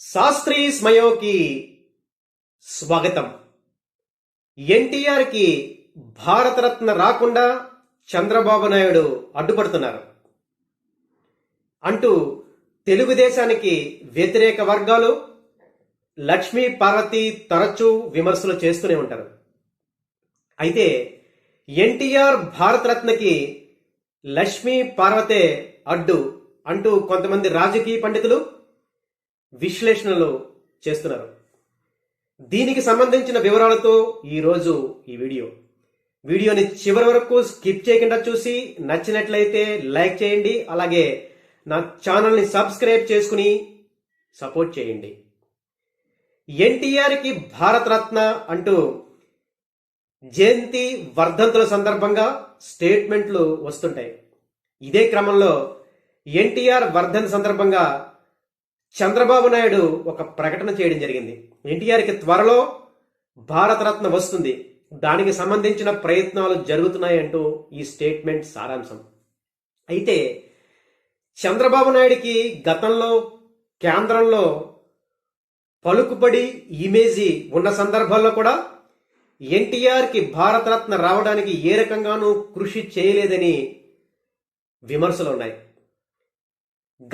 శాస్త్రీ స్మయోకి స్వాగతం. ఎన్టీఆర్కి భారతరత్న రాకుండా చంద్రబాబు నాయుడు అడ్డుపడుతున్నారు. అంటూ తెలుగుదేశానికి వ్యతిరేక వర్గాలు లక్ష్మీ పార్వతి తరచూ విమర్శలు చేస్తూనే ఉంటారు. అయితే ఎన్టీఆర్ భారతరత్నకి లక్ష్మీ పార్వతే అడ్డు అంటూ కొంతమంది రాజకీయ పండితులు విశ్లేషణలు చేస్తున్నారు. దీనికి సంబంధించిన వివరాలతో ఈరోజు ఈ వీడియో. వీడియోని చివరి వరకు స్కిప్ చేయకుండా చూసి నచ్చినట్లయితే లైక్ చేయండి అలాగే నా ఛానల్ని సబ్స్క్రైబ్ చేసుకుని సపోర్ట్ చేయండి. ఎన్టీఆర్కి భారతరత్న అంటూ జయంతి వర్ధంతుల సందర్భంగా స్టేట్మెంట్లు వస్తుంటాయి. ఇదే క్రమంలో ఎన్టీఆర్ వర్ధన్ సందర్భంగా చంద్రబాబు నాయుడు ఒక ప్రకటన చేయడం జరిగింది. ఎన్టీఆర్కి త్వరలో భారతరత్న వస్తుంది. దానికి సంబంధించిన ప్రయత్నాలు జరుగుతున్నాయంటూ ఈ స్టేట్మెంట్ సారాంశం. అయితే చంద్రబాబు నాయుడికి గతంలో కేంద్రంలో పలుకుబడి ఇమేజీ ఉన్న సందర్భాల్లో కూడా ఎన్టీఆర్కి భారతరత్న రావడానికి ఏ రకంగానూ కృషి చేయలేదని విమర్శలు ఉన్నాయి.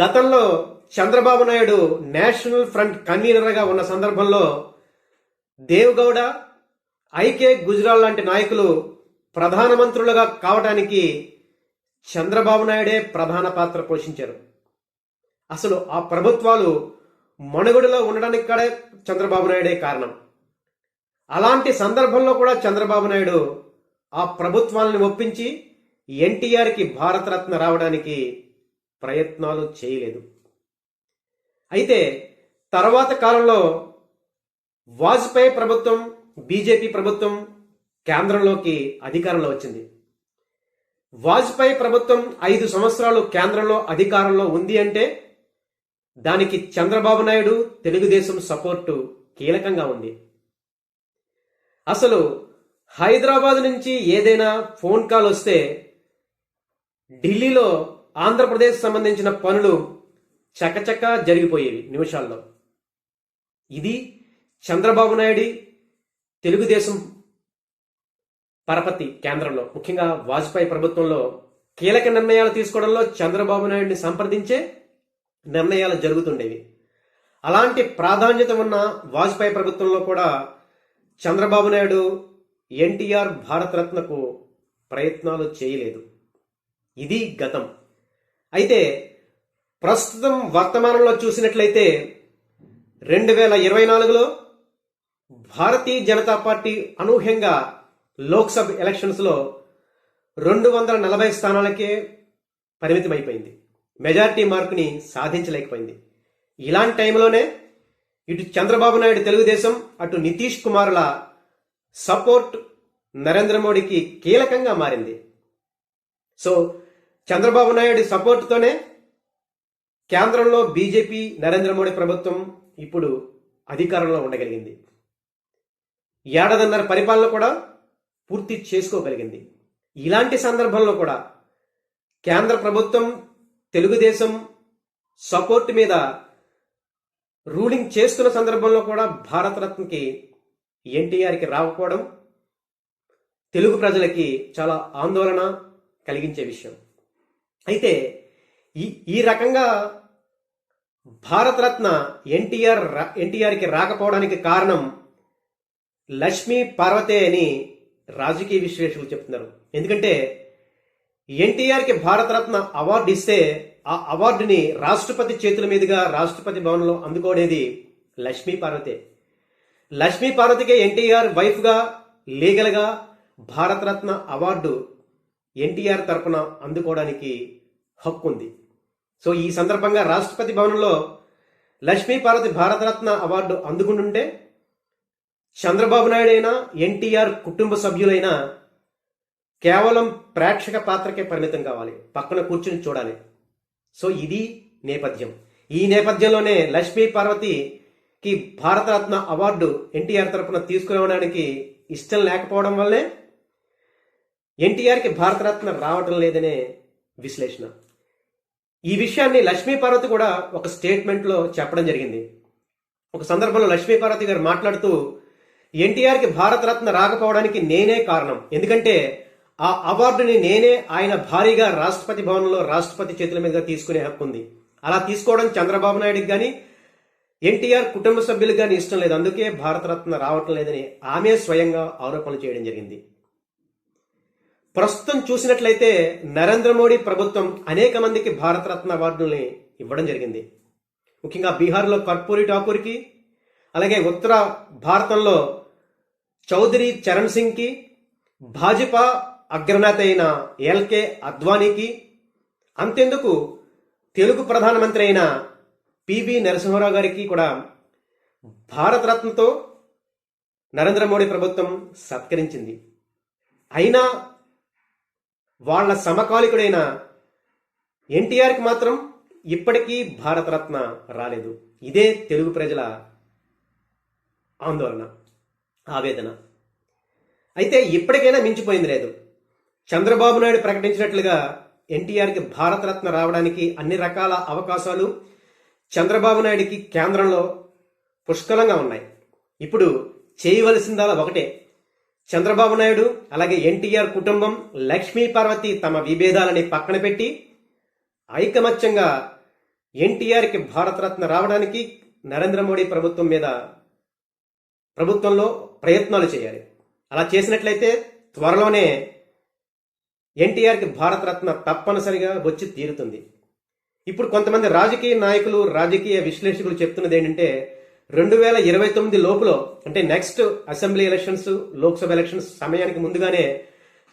గతంలో చంద్రబాబు నాయుడు నేషనల్ ఫ్రంట్ కన్వీనర్గా ఉన్న సందర్భంలో దేవగౌడ ఐకే గుజరాల్ లాంటి నాయకులు ప్రధానమంత్రులుగా కావడానికి చంద్రబాబు నాయుడే ప్రధాన పాత్ర పోషించారు. అసలు ఆ ప్రభుత్వాలు మనుగడలో ఉండడానికి కూడా చంద్రబాబు నాయుడే కారణం. అలాంటి సందర్భంలో కూడా చంద్రబాబు నాయుడు ఆ ప్రభుత్వాలను ఒప్పించి ఎన్టీఆర్కి భారతరత్న రావడానికి ప్రయత్నాలు చేయలేదు. అయితే తర్వాత కాలంలో వాజ్పేయి ప్రభుత్వం బీజేపీ ప్రభుత్వం కేంద్రంలోకి అధికారంలో వచ్చింది. వాజ్పేయి ప్రభుత్వం ఐదు సంవత్సరాలు కేంద్రంలో అధికారంలో ఉంది అంటే దానికి చంద్రబాబు నాయుడు తెలుగుదేశం సపోర్టు కీలకంగా ఉంది. అసలు హైదరాబాద్ నుంచి ఏదైనా ఫోన్ కాల్ వస్తే ఢిల్లీలో ఆంధ్రప్రదేశ్ సంబంధించిన పనులు చకచక జరిగిపోయేవి నిమిషాల్లో. ఇది చంద్రబాబు నాయుడి తెలుగుదేశం పరపతి కేంద్రంలో ముఖ్యంగా వాజ్పేయి ప్రభుత్వంలో కీలక నిర్ణయాలు తీసుకోవడంలో చంద్రబాబు నాయుడిని సంప్రదించే నిర్ణయాలు జరుగుతుండేవి. అలాంటి ప్రాధాన్యత ఉన్న వాజ్పేయి ప్రభుత్వంలో కూడా చంద్రబాబు నాయుడు ఎన్టీఆర్ భారతరత్నకు ప్రయత్నాలు చేయలేదు. ఇది గతం. అయితే ప్రస్తుతం వర్తమానంలో చూసినట్లయితే రెండు వేల ఇరవై నాలుగులో భారతీయ జనతా పార్టీ అనూహ్యంగా లోక్సభ ఎలక్షన్స్లో రెండు వందల నలభై స్థానాలకే పరిమితమైపోయింది. మెజారిటీ మార్కుని సాధించలేకపోయింది. ఇలాంటి టైంలోనే ఇటు చంద్రబాబు నాయుడు తెలుగుదేశం అటు నితీష్ కుమార్ల సపోర్ట్ నరేంద్ర మోడీకి కీలకంగా మారింది. సో చంద్రబాబు నాయుడు సపోర్ట్తోనే కేంద్రంలో బీజేపీ నరేంద్ర మోడీ ప్రభుత్వం ఇప్పుడు అధికారంలో ఉండగలిగింది. ఏడాదిన్నర పరిపాలన కూడా పూర్తి చేసుకోగలిగింది. ఇలాంటి సందర్భంలో కూడా కేంద్ర ప్రభుత్వం తెలుగుదేశం సపోర్ట్ మీద రూలింగ్ చేస్తున్న సందర్భంలో కూడా భారతరత్నకి ఎన్టీఆర్కి రాకపోవడం తెలుగు ప్రజలకి చాలా ఆందోళన కలిగించే విషయం. అయితే ఈ ఈ రకంగా భారతరత్న ఎన్టీఆర్ ఎన్టీఆర్కి రాకపోవడానికి కారణం లక్ష్మీ పార్వతే అని రాజకీయ విశ్లేషకులు చెప్తున్నారు. ఎందుకంటే ఎన్టీఆర్కి భారతరత్న అవార్డు ఇస్తే ఆ అవార్డుని రాష్ట్రపతి చేతుల మీదుగా రాష్ట్రపతి భవన్లో అందుకోనేది లక్ష్మీ పార్వతే. లక్ష్మీ పార్వతికే ఎన్టీఆర్ వైఫ్గా లీగల్గా భారతరత్న అవార్డు ఎన్టీఆర్ తరపున అందుకోవడానికి హక్కు ఉంది సో ఈ సందర్భంగా రాష్ట్రపతి భవనంలో లక్ష్మీ పార్వతి భారతరత్న అవార్డు అందుకుంటుంటే చంద్రబాబు నాయుడు అయినా ఎన్టీఆర్ కుటుంబ సభ్యులైనా కేవలం ప్రేక్షక పాత్రకే పరిమితం కావాలి. పక్కన కూర్చుని చూడాలి. సో ఇది నేపథ్యం. ఈ నేపథ్యంలోనే లక్ష్మీ పార్వతికి భారతరత్న అవార్డు ఎన్టీఆర్ తరపున తీసుకురావడానికి ఇష్టం లేకపోవడం వల్లే ఎన్టీఆర్కి భారతరత్న రావటం లేదనే విశ్లేషణ. ఈ విషయాన్ని లక్ష్మీపార్వతి కూడా ఒక స్టేట్మెంట్లో చెప్పడం జరిగింది. ఒక సందర్భంలో లక్ష్మీపార్వతి గారు మాట్లాడుతూ ఎన్టీఆర్కి భారతరత్న రాకపోవడానికి నేనే కారణం. ఎందుకంటే ఆ అవార్డుని నేనే ఆయన భారీగా రాష్ట్రపతి భవన్లో రాష్ట్రపతి చేతుల మీద తీసుకునే హక్కు ఉంది. అలా తీసుకోవడం చంద్రబాబు నాయుడుకి కానీ ఎన్టీఆర్ కుటుంబ సభ్యులకు కానీ ఇష్టం లేదు. అందుకే భారతరత్న రావటం లేదని ఆమె స్వయంగా ఆరోపణలు చేయడం జరిగింది. ప్రస్తుతం చూసినట్లయితే నరేంద్ర మోడీ ప్రభుత్వం అనేక మందికి భారతరత్న అవార్డుల్ని ఇవ్వడం జరిగింది. ముఖ్యంగా బీహార్లో కర్పూరి ఠాకూర్కి అలాగే ఉత్తర భారతంలో చౌదరి చరణ్ సింగ్కి భాజపా అగ్రనేత అయిన ఎల్కే అద్వానీకి అంతెందుకు తెలుగు ప్రధానమంత్రి అయిన పివి నరసింహారావు గారికి కూడా భారతరత్నతో నరేంద్ర మోడీ ప్రభుత్వం సత్కరించింది. అయినా వాళ్ళ సమకాలికుడైన ఎన్టీఆర్కి మాత్రం ఇప్పటికీ భారతరత్న రాలేదు. ఇదే తెలుగు ప్రజల ఆందోళన ఆవేదన. అయితే ఇప్పటికైనా మించిపోయింది లేదు. చంద్రబాబు నాయుడు ప్రకటించినట్లుగా ఎన్టీఆర్కి భారతరత్న రావడానికి అన్ని రకాల అవకాశాలు చంద్రబాబు నాయుడికి కేంద్రంలో పుష్కలంగా ఉన్నాయి. ఇప్పుడు చేయవలసిందలా ఒకటే చంద్రబాబు నాయుడు అలాగే ఎన్టీఆర్ కుటుంబం లక్ష్మీ పార్వతి తమ విభేదాలని పక్కన పెట్టి ఐకమత్యంగా ఎన్టీఆర్కి భారతరత్న రావడానికి నరేంద్ర మోడీ ప్రభుత్వం మీద ప్రభుత్వంలో ప్రయత్నాలు చేయాలి. అలా చేసినట్లయితే త్వరలోనే ఎన్టీఆర్కి భారతరత్న తప్పనిసరిగా వచ్చి తీరుతుంది. ఇప్పుడు కొంతమంది రాజకీయ నాయకులు రాజకీయ విశ్లేషకులు చెప్తున్నది ఏంటంటే రెండు వేల ఇరవై తొమ్మిది లోపులో అంటే next assembly elections Lok Sabha elections సమయానికి ముందుగానే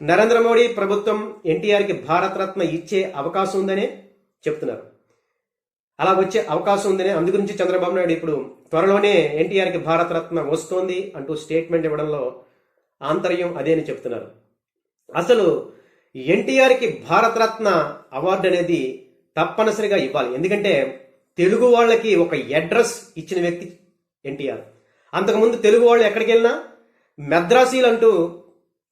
నరేంద్ర మోడీ ప్రభుత్వం ఎన్టీఆర్కి భారతరత్న ఇచ్చే అవకాశం ఉందనే చెప్తున్నారు. అలా వచ్చే అవకాశం ఉందని అందు గురించి చంద్రబాబు నాయుడు ఇప్పుడు త్వరలోనే ఎన్టీఆర్కి భారతరత్న వస్తోంది అంటూ స్టేట్మెంట్ ఇవ్వడంలో ఆంతర్యం అదే అని చెప్తున్నారు. అసలు ఎన్టీఆర్కి భారతరత్న అవార్డు అనేది తప్పనిసరిగా ఇవ్వాలి. ఎందుకంటే తెలుగు వాళ్ళకి ఒక అడ్రస్ ఇచ్చిన వ్యక్తి ఎన్టీఆర్. అంతకుముందు తెలుగు వాళ్ళు ఎక్కడికి వెళ్ళినా మెద్రాసీలు అంటూ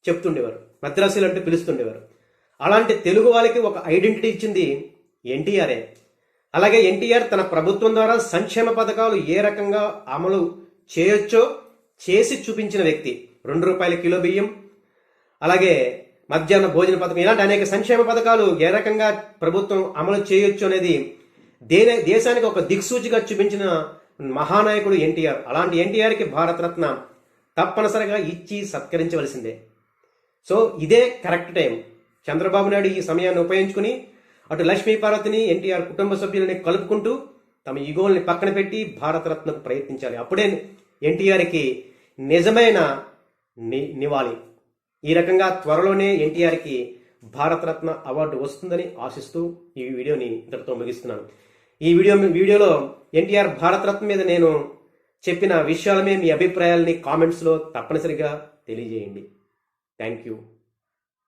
చెప్తుండేవారు. మెద్రాసీలు అంటూ పిలుస్తుండేవారు. అలాంటి తెలుగు వాళ్ళకి ఒక ఐడెంటిటీ ఇచ్చింది ఎన్టీఆర్ఏ అలాగే ఎన్టీఆర్ తన ప్రభుత్వం ద్వారా సంక్షేమ పథకాలు ఏ రకంగా అమలు చేయొచ్చో చేసి చూపించిన వ్యక్తి. రెండు రూపాయల కిలో బియ్యం అలాగే మధ్యాహ్న భోజన పథకం ఇలాంటి అనేక సంక్షేమ పథకాలు ఏ రకంగా ప్రభుత్వం అమలు చేయొచ్చు అనేది దేని దేశానికి ఒక దిక్సూచిగా చూపించిన మహానాయకుడు ఎన్టీఆర్. అలాంటి ఎన్టీఆర్కి భారతరత్న తప్పనిసరిగా ఇచ్చి సత్కరించవలసిందే. సో ఇదే కరెక్ట్ టైం. చంద్రబాబు నాయుడు ఈ సమయాన్ని ఉపయోగించుకుని అటు లక్ష్మీ పార్వతిని ఎన్టీఆర్ కుటుంబ సభ్యులని కలుపుకుంటూ తమ ఈగోల్ని పక్కన పెట్టి భారతరత్నకు ప్రయత్నించాలి. అప్పుడే ఎన్టీఆర్కి నిజమైన ని నివాలి ఈ రకంగా త్వరలోనే ఎన్టీఆర్కి భారతరత్న అవార్డు వస్తుందని ఆశిస్తూ ఈ వీడియోని ఇంతటితో ముగిస్తున్నాను. ఈ వీడియో వీడియోలో ఎన్టీఆర్ భారతరత్న మీద నేను చెప్పిన విషయాలమే మీ అభిప్రాయాల్ని కామెంట్స్లో తప్పనిసరిగా తెలియజేయండి. Thank you